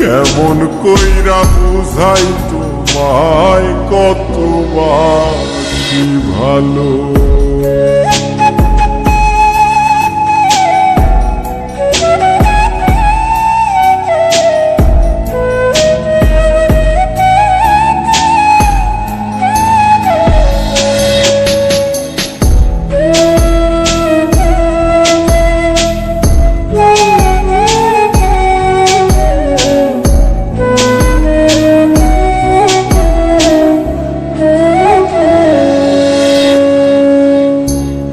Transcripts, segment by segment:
কেমন কইরা বুঝাই তোমায় কত বাসি ভালো।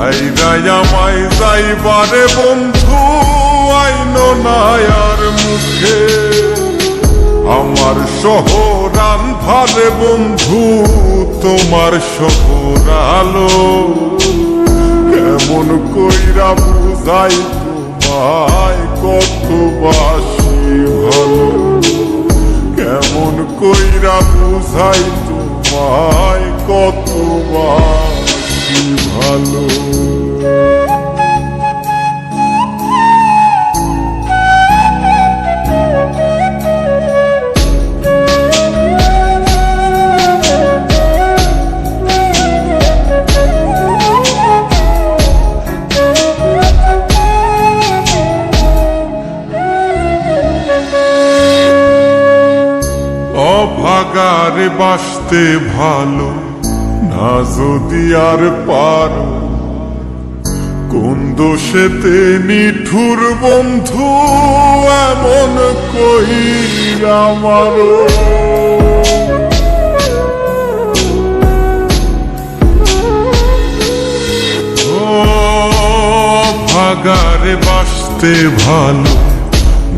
সাইরাই আমায় যাইবারে বন্ধু, আইন নায়ার মুখে। আমার শহর আন্ধারে বন্ধু, তোমার শহর আলো কেমন কইরা বুঝাই তোমায় কত বাসি ভালো। কেমন কইরা বুঝাই তোমায় কত বাসি ভালো। অভাগারে বাসতে ভালো। না যদি আর পারো, কোন দোষেতে নিঠুর বন্ধু এমন কই আমারও? ভাগারে বাসতে ভালো,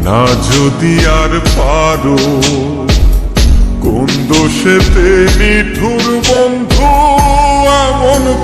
না যদি আর পারো, কোন দোষেতে নিঠুর